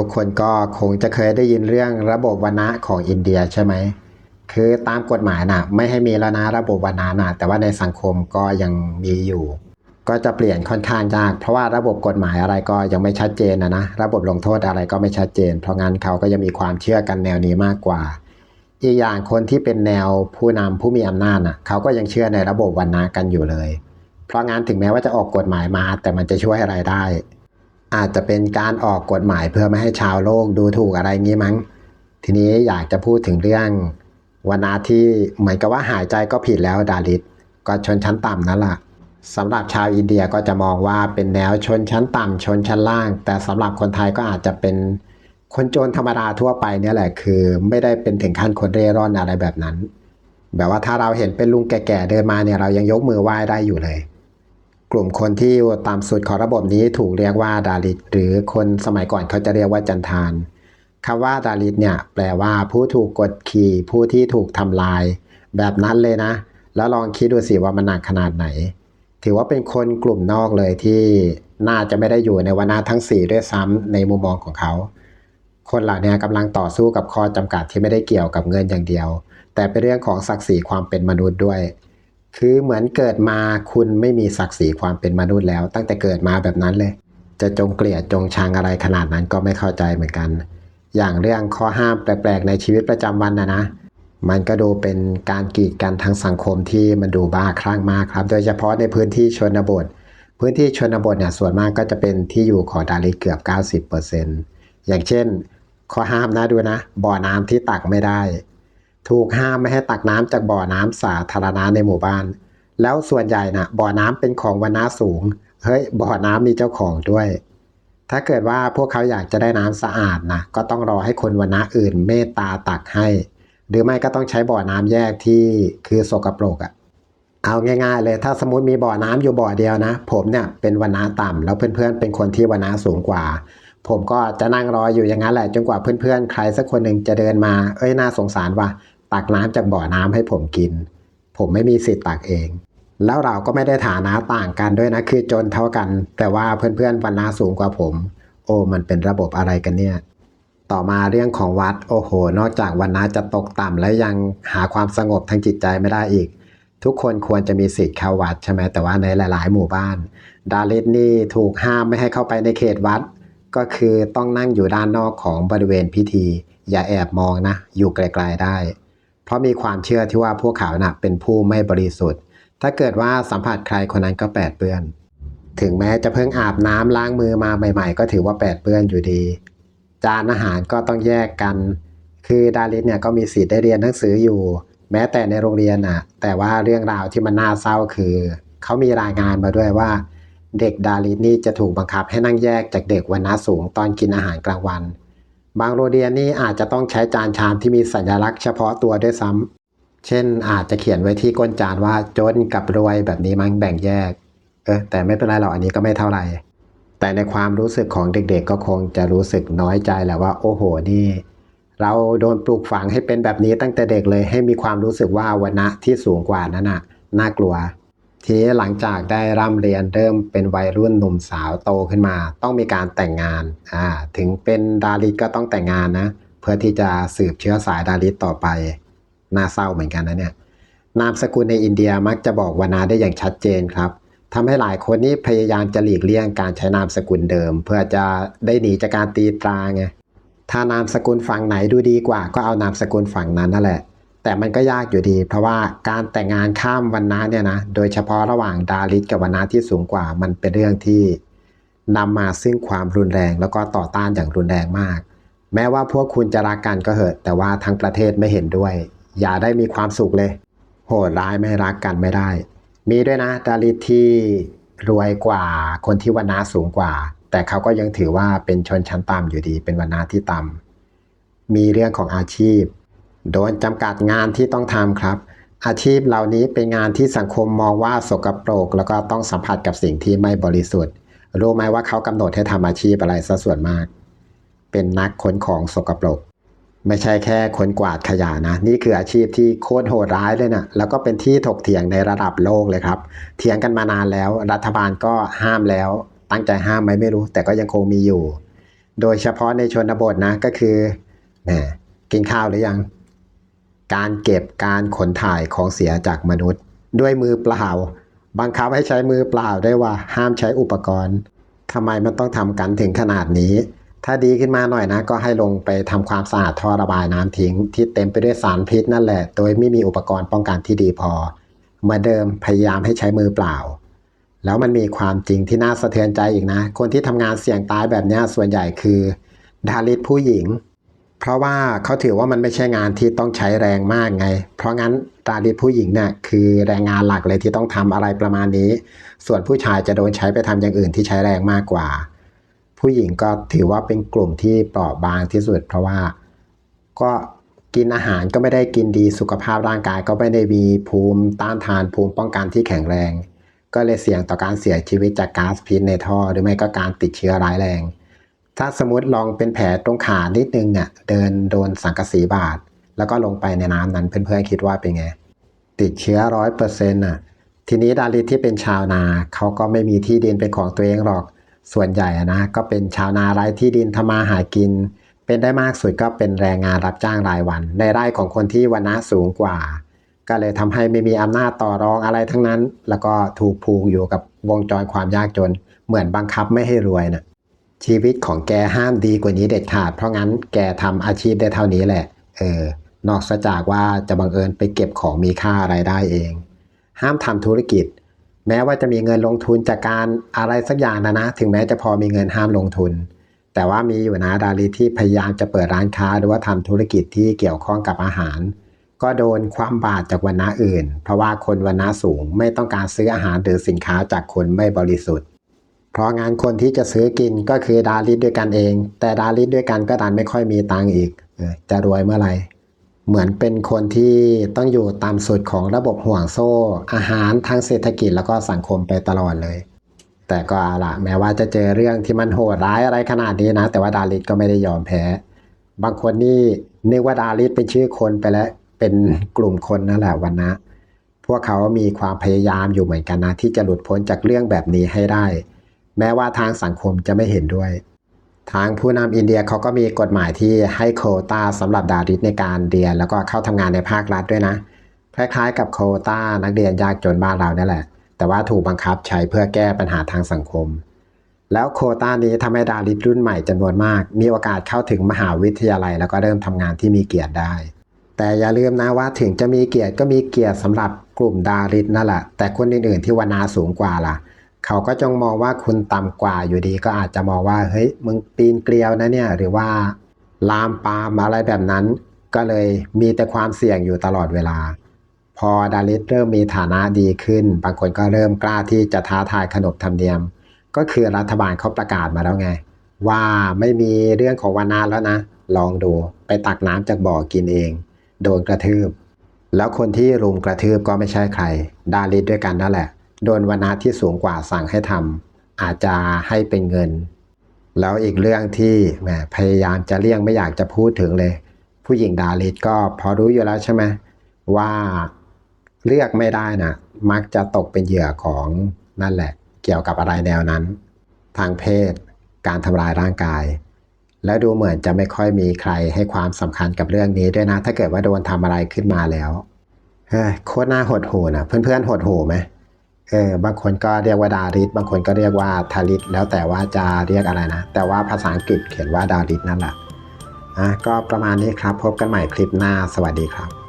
ทุกคนก็คงจะเคยได้ยินเรื่องระบบวรรณะของอินเดียใช่ไหม คือตามกฎหมายน่ะไม่ให้มีแล้วนะระบบวรรณะน่ะแต่ว่าในสังคมก็ยังมีอยู่ ก็จะเปลี่ยนค่อนข้างยาก เพราะว่าระบบกฎหมายอะไรก็ยังไม่ชัดเจนนะนะระบบลงโทษอะไรก็ไม่ชัดเจน เพราะงั้นเขาก็ยังมีความเชื่อกันแนวนี้มากกว่า อีกอย่างคนที่เป็นแนวผู้นำผู้มีอำนาจน่ะเขาก็ยังเชื่อในระบบวรรณะกันอยู่เลย เพราะงั้นถึงแม้ว่าจะออกกฎหมายมา แต่มันจะช่วยอะไรได้ อาจจะเป็นการออกกฎหมายเพื่อไม่ให้ชาวโลกดูถูกอะไรงี้มั้ง ทีนี้อยากจะพูดถึงเรื่องวรรณะที่เหมือนกับว่าหายใจก็ผิดแล้วดาริสก็ชนชั้นต่ำนั่นแหละสำหรับชาวอินเดียก็จะมองว่าเป็นแนวชนชั้นต่ำชนชั้นล่าง แต่สำหรับคนไทยก็อาจจะเป็นคนจนธรรมดาทั่วไปเนี่ยแหละคือ ไม่ได้เป็นถึงขั้นคนเร่ร่อนอะไรแบบนั้น แบบว่าถ้าเราเห็นเป็นลุงแก่ๆเดินมาเนี่ยเรายังยกมือไหว้ได้อยู่เลย กลุ่มคนที่ต่ำสุดของระบบนี้ถูกเรียกว่าดาริต หรือคนสมัยก่อนเขาจะเรียกว่าจันทานคำว่าดาริตเนี่ยแปลว่าผู้ถูกกดขี่ผู้ที่ถูกทำลาย แบบนั้นเลยนะ แล้วลองคิดดูสิว่ามันหนักขนาดไหน ถือว่าเป็นคนกลุ่มนอกเลยที่น่าจะไม่ได้อยู่ในวรรณะทั้งสี่ด้วยซ้ำในมุมมองของเขา คนเหล่านี้กำลังต่อสู้กับข้อจำกัดที่ไม่ได้เกี่ยวกับเงินอย่างเดียว แต่เป็นเรื่องของศักดิ์ศรีความเป็นมนุษย์ด้วย คือเหมือนเกิดมาคุณไม่มีศักดิ์ศรีความเป็นมนุษย์แล้ว ตั้งแต่เกิดมาแบบนั้นเลย จะจงเกลียดจงชังอะไรขนาดนั้นก็ไม่เข้าใจเหมือนกัน อย่างเรื่องข้อห้ามแปลกๆ ในชีวิตประจำวันนะนะ มันก็ดูเป็นการกีดกันทางสังคมที่มันดูบ้าคลั่งมากครับ โดยเฉพาะในพื้นที่ชนบท พื้นที่ชนบทเนี่ยส่วนมากก็จะเป็นที่อยู่ของดาริเกือบ 90%อย่างเช่น ข้อห้ามนะดูนะ บ่อน้ำที่ตักไม่ได้ ถูกห้ามไม่ให้ตักน้ำจากบ่อน้ำสาธารณะในหมู่บ้าน แล้วส่วนใหญ่นะบ่อน้ำเป็นของวรรณะสูง เฮ้ย บ่อน้ำมีเจ้าของด้วย ถ้าเกิดว่าพวกเขาอยากจะได้น้ำสะอาดนะก็ต้องรอให้คนวรรณะอื่นเมตตาตักให้ หรือไม่ก็ต้องใช้บ่อน้ำแยกที่คือสกปรกอะ่ะเอาง่ายๆเลยถ้าสมมติมีบ่อน้ำอยู่บ่อเดียวนะ ผมเนี่ยเป็นวรรณะต่ำแล้วเพื่อนๆเป็นคนที่วรรณะสูงกว่า ผมก็จะนั่งรออยู่อย่างนั้นแหละจนกว่าเพื่อนๆใครสักคนหนึ่งจะเดินมา เอ้ยน่าสงสารว่ะ ตักน้ำจากบ่อน้ำให้ผมกิน ผมไม่มีสิทธิ์ตักเอง แล้วเราก็ไม่ได้ฐานะต่างกันด้วยนะคือจนเท่ากัน แต่ว่าเพื่อนๆวรรณะสูงกว่าผม โอ้มันเป็นระบบอะไรกันเนี่ย ต่อมาเรื่องของวัดโอ้โห นอกจากวันนะจะตกต่ำแล้วยังหาความสงบทางจิตใจไม่ได้อีก ทุกคนควรจะมีสิทธิ์เข้าวัดใช่ไหมแต่ว่าในหลาย ๆ หมู่บ้าน ดาริสนี่ถูกห้ามไม่ให้เข้าไปในเขตวัด ก็คือต้องนั่งอยู่ด้านนอกของบริเวณพิธี อย่าแอบมองนะ อยู่ไกล ๆ ได้ เพราะมีความเชื่อที่ว่าพวกเขาน่ะเป็นผู้ไม่บริสุทธิ์ ถ้าเกิดว่าสัมผัสใครคนนั้นก็แปดเปื้อน ถึงแม้จะเพิ่งอาบน้ำล้างมือมาใหม่ ๆ ก็ถือว่าแปดเปื้อนอยู่ดี จานอาหารก็ต้องแยกกัน คือดาริสเนี่ยก็มีสิทธิ์ได้เรียนหนังสืออยู่ แม้แต่ในโรงเรียนน่ะ แต่ว่าเรื่องราวที่มันน่าเศร้าคือเขามีรายงานมาด้วยว่า เด็กดาริสนี่จะถูกบังคับให้นั่งแยกจากเด็กวันนะสูงตอนกินอาหารกลางวัน บางโรงเรียนนี่อาจจะต้องใช้จานชามที่มีสัญลักษณ์เฉพาะตัวด้วยซ้ำเช่นอาจจะเขียนไว้ที่ก้นจานว่าจนกับรวยแบบนี้มั้งแบ่งแยก เออแต่ไม่เป็นไรหรอกอันนี้ก็ไม่เท่าไหร่ แต่ในความรู้สึกของเด็กๆ ก็คงจะรู้สึกน้อยใจแหละว่า โอ้โหนี่ เราโดนปลูกฝังให้เป็นแบบนี้ตั้งแต่เด็กเลยให้มีความรู้สึกว่าวันะที่สูงกว่านั้นน่ะน่ากลัว ทีนี้หลังจากได้ร่ำเรียนเริ่มเป็นวัยรุ่นหนุ่มสาวโตขึ้นมา ต้องมีการแต่งงานอ่าถึงเป็นดาริสก็ต้องแต่งงานนะ เพื่อที่จะสืบเชื้อสายดาริสต่อไปน่าเศร้าเหมือนกันนะเนี่ยนามสกุลในอินเดียมักจะบอกวรรณะได้อย่างชัดเจนครับทำให้หลายคนนี่พยายามจะหลีกเลี่ยงการใช้นามสกุลเดิม เพื่อจะได้หนีจากการตีตราไงถ้านามสกุลฝั่งไหนดูดีกว่าก็เอานามสกุลฝั่งนั้นนั่นแหละ แต่มันก็ยากอยู่ดี เพราะว่าการแต่งงานข้ามวรรณะเนี่ยนะ โดยเฉพาะระหว่างดาริสกับวรรณะที่สูงกว่า มันเป็นเรื่องที่นำมาซึ่งความรุนแรง แล้วก็ต่อต้านอย่างรุนแรงมาก แม้ว่าพวกคุณจะรักกันก็เหอะ แต่ว่าทั้งประเทศไม่เห็นด้วย อย่าได้มีความสุขเลย โหดร้ายไม่รักกันไม่ได้ มีด้วยนะดาริสที่รวยกว่าคนที่วรรณะสูงกว่า แต่เขาก็ยังถือว่าเป็นชนชั้นต่ำอยู่ดี เป็นวรรณะที่ต่ำมีเรื่องของอาชีพ โดนจำกัดงานที่ต้องทำครับ อาชีพเหล่านี้เป็นงานที่สังคมมองว่าสกปรก แล้วก็ต้องสัมผัสกับสิ่งที่ไม่บริสุทธิ์ รู้ไหมว่าเขากำหนดให้ทำอาชีพอะไรซะส่วนมาก เป็นนักขนของสกปรก ไม่ใช่แค่คนกวาดขยะนะ นี่คืออาชีพที่โคตรโหดร้ายเลยนะแล้วก็เป็นที่ถกเถียงในระดับโลกเลยครับ เถียงกันมานานแล้ว รัฐบาลก็ห้ามแล้ว ตั้งใจห้ามไหมไม่รู้ แต่ก็ยังคงมีอยู่ โดยเฉพาะในชนบทนะก็คือแหมกินข้าวหรือยัง การเก็บการขนถ่ายของเสียจากมนุษย์ ด้วยมือเปล่า บังคับให้ใช้มือเปล่าได้ว่าห้ามใช้อุปกรณ์ทำไมมันต้องทำกันถึงขนาดนี้ ถ้าดีขึ้นมาหน่อยนะ ก็ให้ลงไปทำความสะอาดท่อระบายน้ำทิ้ง ที่เต็มไปด้วยสารพิษนั่นแหละ โดยไม่มีอุปกรณ์ป้องกันที่ดีพอเหมื่อนเดิมพยายามให้ใช้มือเปล่า แล้วมันมีความจริงที่น่าสะเทือนใจอีกนะ คนที่ทำงานเสี่ยงตายแบบนี้ส่วนใหญ่คือ ดาริตผู้หญิง เพราะว่าเขาถือว่ามันไม่ใช่งานที่ต้องใช้แรงมากไง เพราะงั้นดาริผู้หญิงเนี่ยคือแรงงานหลักเลยที่ต้องทำอะไรประมาณนี้ ส่วนผู้ชายจะโดนใช้ไปทำอย่างอื่นที่ใช้แรงมากกว่า ผู้หญิงก็ถือว่าเป็นกลุ่มที่เปราะบางที่สุด เพราะว่าก็กินอาหารก็ไม่ได้กินดีสุขภาพร่างกายก็ไม่ได้มีภูมิต้านทานภูมิป้องกันที่แข็งแรง ก็เลยเสี่ยงต่อการเสียชีวิตจากก๊าซพิษในท่อ หรือไม่ก็การติดเชื้อร้ายแรง ถ้าสมมติลองเป็นแผลตรงขานิดนึงเนี่ยเดินโดนสังกะสีบาดแล้วก็ลงไปในน้ำนั้นเพื่อนๆคิดว่าเป็นไง ติดเชื้อร้อยเปอร์เซ็นต์อะทีนี้ดาริที่เป็นชาวนาเขาก็ไม่มีที่ดินเป็นของตัวเองหรอกส่วนใหญ่นะก็เป็นชาวนาไร้ที่ดินทำมาหากิน เป็นได้มากสุดก็เป็นแรงงานรับจ้างรายวัน ในไร่ของคนที่วันนะสูงกว่า ก็เลยทำให้ไม่มีอำนาจต่อรองอะไรทั้งนั้น แล้วก็ถูกผูกอยู่กับวงจรความยากจน เหมือนบังคับไม่ให้รวยน่ะ ชีวิตของแกห้ามดีกว่านี้เด็ดขาด เพราะงั้นแกทำอาชีพได้เท่านี้แหละ เออ นอกจากว่าจะบังเอิญไปเก็บของมีค่าอะไรได้เอง ห้ามทำธุรกิจ แม้ว่าจะมีเงินลงทุนจากการอะไรสักอย่างนะนะ ถึงแม้จะพอมีเงินห้ามลงทุน แต่ว่ามีอยู่นะดาริที่พยายามจะเปิดร้านค้าหรือว่าทำธุรกิจที่เกี่ยวข้องกับอาหาร ก็โดนความบาดจากวันณะอื่น เพราะว่าคนวันณะสูงไม่ต้องการซื้ออาหารหรือสินค้าจากคนไม่บริสุทธิ์ เพราะงานคนที่จะซื้อกินก็คือดาริด้วยกันเอง แต่ดาริด้วยกันก็ดันไม่ค่อยมีตังค์อีกจะรวยเมื่อไหร่เหมือนเป็นคนที่ต้องอยู่ตามสุดของระบบห่วงโซ่ อาหารทางเศรษฐกิจแล้วก็สังคมไปตลอดเลย แต่ก็อาละแม้ว่าจะเจอเรื่องที่มันโหดร้ายอะไรขนาดนี้นะ แต่ว่าดาริสก็ไม่ได้ยอมแพ้ บางคนนี่นึกว่าดาริสเป็นชื่อคนไปแล้วเป็นกลุ่มคนนั่นแหละวันนะพวกเขามีความพยายามอยู่เหมือนกันนะที่จะหลุดพ้นจากเรื่องแบบนี้ให้ได้ แม้ว่าทางสังคมจะไม่เห็นด้วย ทางผู้นำอินเดียเขาก็มีกฎหมายที่ให้โควตาสำหรับดาริสในการเรียน แล้วก็เข้าทำงานในภาครัฐด้วยนะ คล้ายๆ กับโควตานักเรียนยากจนบ้านเราเนี่ยแหละ แต่ว่าถูกบังคับใช้เพื่อแก้ปัญหาทางสังคม แล้วโควตานี้ทำให้ดาริสรุ่นใหม่จำนวนมาก มีโอกาสเข้าถึงมหาวิทยาลัย แล้วก็เริ่มทำงานที่มีเกียรติได้แต่อย่าลืมนะว่าถึงจะมีเกียรติก็มีเกียรติสำหรับกลุ่มดาริสนั่นแหละแต่คนอื่นๆที่วนาสูงกว่าล่ะ เขาก็จงมองว่าคุณต่ำกว่าอยู่ดีก็อาจจะมองว่าเฮ้ยมึงปีนเกลียวนะเนี่ยหรือว่าลามปามอะไรแบบนั้น ก็เลยมีแต่ความเสี่ยงอยู่ตลอดเวลา พอดาริสเริ่มมีฐานะดีขึ้น บางคนก็เริ่มกล้าที่จะท้าทายขนบธรรมเนียม ก็คือรัฐบาลเขาประกาศมาแล้วไง ว่าไม่มีเรื่องของวานาแล้วนะ ลองดูไปตักน้ำจากบ่อกินเอง โดนกระทืบ แล้วคนที่รุมกระทืบก็ไม่ใช่ใคร ดาริสด้วยกันนั่นแหละ โดนวนาที่สูงกว่าสั่งให้ทำอาจจะให้เป็นเงิน แล้วอีกเรื่องที่แหมพยายามจะเลี่ยงไม่อยากจะพูดถึงเลย ผู้หญิงดาริสก็พอรู้อยู่แล้วใช่ไหมว่าเลือกไม่ได้นะมักจะตกเป็นเหยื่อของนั่นแหละ เกี่ยวกับอะไรแนวนั้น ทางเพศ การทำลายร่างกาย แล้วดูเหมือนจะไม่ค่อยมีใครให้ความสำคัญกับเรื่องนี้ด้วยนะ ถ้าเกิดว่าโดนทำอะไรขึ้นมาแล้วเฮ้ยโคตรน่าหดหูนะเพื่อนๆหดหูไหม เออบางคนก็เรียกว่าดาริสบางคนก็เรียกว่าทาริสแล้วแต่ว่าจะเรียกอะไรนะ แต่ว่าภาษาอังกฤษเขียนว่าดาริสนั่นแหละอะก็ประมาณนี้ครับ พบกันใหม่คลิปหน้าสวัสดีครับ